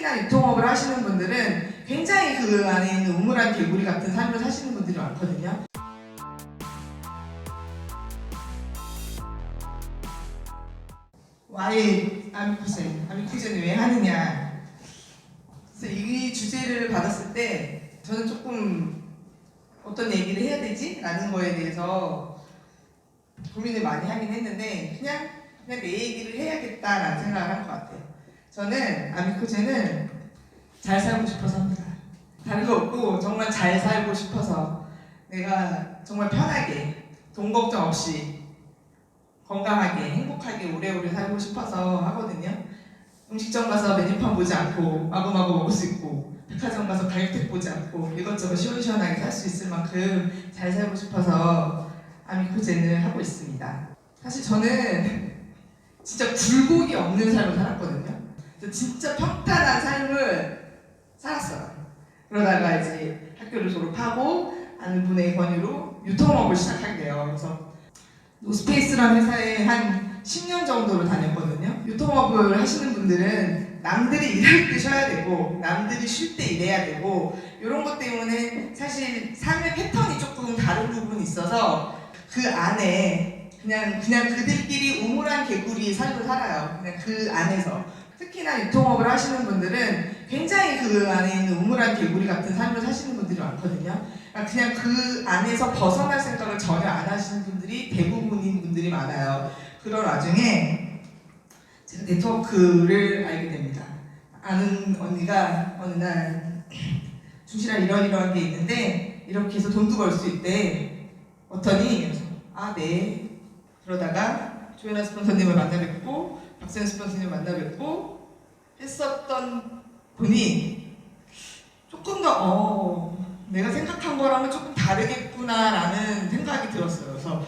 특히나 유통업을 하시는 분들은 굉장히 그 안에 있는 우물한 개구리 같은 삶을 사시는 분들이 많거든요. 와이 아미쿠젠, 아미쿠젠을 왜 하느냐. 그래서 이 주제를 받았을 때 저는 조금 어떤 얘기를 해야 되지? 라는 거에 대해서 고민을 많이 하긴 했는데 그냥 그냥 내 얘기를 해야겠다라는 생각을 한 것 같아요. 저는 아미코제는 잘 살고 싶어서 합니다. 다른 거 없고 정말 잘 살고 싶어서 내가 정말 편하게 돈 걱정 없이 건강하게 행복하게 오래오래 살고 싶어서 하거든요. 음식점 가서 메뉴판 보지 않고 마구마구 먹을 수 있고 백화점 가서 가격택 보지 않고 이것저것 시원시원하게 살 수 있을 만큼 잘 살고 싶어서 아미코젠을 하고 있습니다. 사실 저는 진짜 굴곡이 없는 삶을 살았거든요. 진짜 평탄한 삶을 살았어요. 그러다가 이제 학교를 졸업하고 아는 분의 권유로 유통업을 시작하게 돼요. 그래서 노스페이스라는 회사에 한 10년 정도를 다녔거든요. 유통업을 하시는 분들은 남들이 일할 때 쉬어야 되고 남들이 쉴 때 일해야 되고 이런 것 때문에 사실 삶의 패턴이 조금 다른 부분이 있어서 그 안에 그냥 그냥 그들끼리 우물한 개구리 삶을 살아요. 그냥 그 안에서 특히나 유통업을 하시는 분들은 굉장히 그 안에 있는 우물한 개구리 같은 삶을 사시는 분들이 많거든요. 그러니까 그냥 그 안에서 벗어날 생각을 전혀 안 하시는 분들이 대부분인 분들이 많아요. 그런 와중에 제가 네트워크를 알게 됩니다. 아는 언니가 어느 날 중실아 이런 이러한 게 있는데 이렇게 해서 돈도 벌 수 있대. 어떠니? 아 네. 그러다가 조연아 스폰서님을 만나 뵙고 박세현 스폰서님을 만나 뵙고 했었던 분이 조금 더 어, 내가 생각한 거랑은 조금 다르겠구나라는 생각이 들었어요. 그래서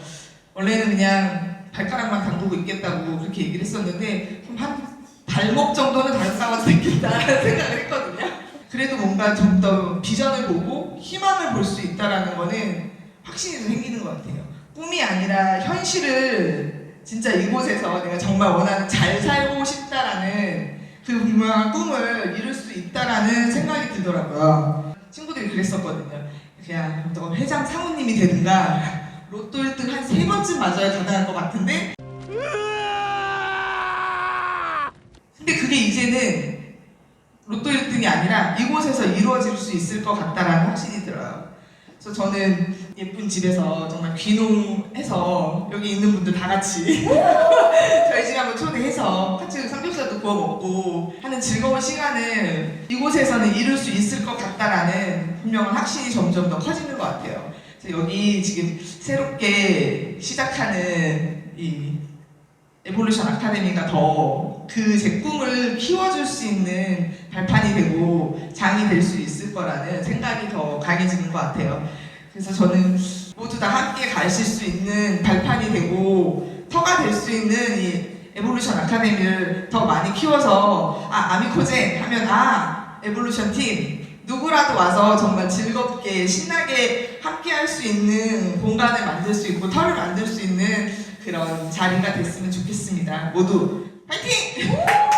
원래는 그냥 발가락만 담그고 있겠다고 그렇게 얘기를 했었는데 좀한 발목 정도는 다른 상황에서 있겠다라는 생각을 했거든요. 그래도 뭔가 좀 더 비전을 보고 희망을 볼 수 있다라는 거는 확신이 좀 생기는 것 같아요. 꿈이 아니라 현실을 진짜 이곳에서 내가 정말 원하는 잘 살고 싶다라는 그 분명한 꿈을 이룰 수 있다라는 생각이 들더라고요. 친구들이 그랬었거든요. 그냥 너 회장 사모님이 되든가 로또 1등 한 세 번쯤 맞아야 가능할 것 같은데 근데 그게 이제는 로또 1등이 아니라 이곳에서 이루어질 수 있을 것 같다라는 확신이 들어요. 그래서 저는 예쁜 집에서 정말 귀농해서 여기 있는 분들 다 같이 저희 집에 한번 초대해서 같이 삼겹살도 구워 먹고 하는 즐거운 시간을 이곳에서는 이룰 수 있을 것 같다라는 분명한 확신이 점점 더 커지는 것 같아요. 그래서 여기 지금 새롭게 시작하는 이 에볼루션 아카데미가 더 그 제 꿈을 키워줄 수 있는 발판이 되고 장이 될 수 있을 거라는 생각이 더 강해지는 것 같아요. 그래서 저는 모두 다 함께 가실 수 있는 발판이 되고 터가 될 수 있는 이 에볼루션 아카데미를 더 많이 키워서 아 아미코제 하면 아 에볼루션 팀 누구라도 와서 정말 즐겁게 신나게 함께 할 수 있는 공간을 만들 수 있고 터를 만들 수 있는 그런 자리가 됐으면 좋겠습니다. 모두 파이팅!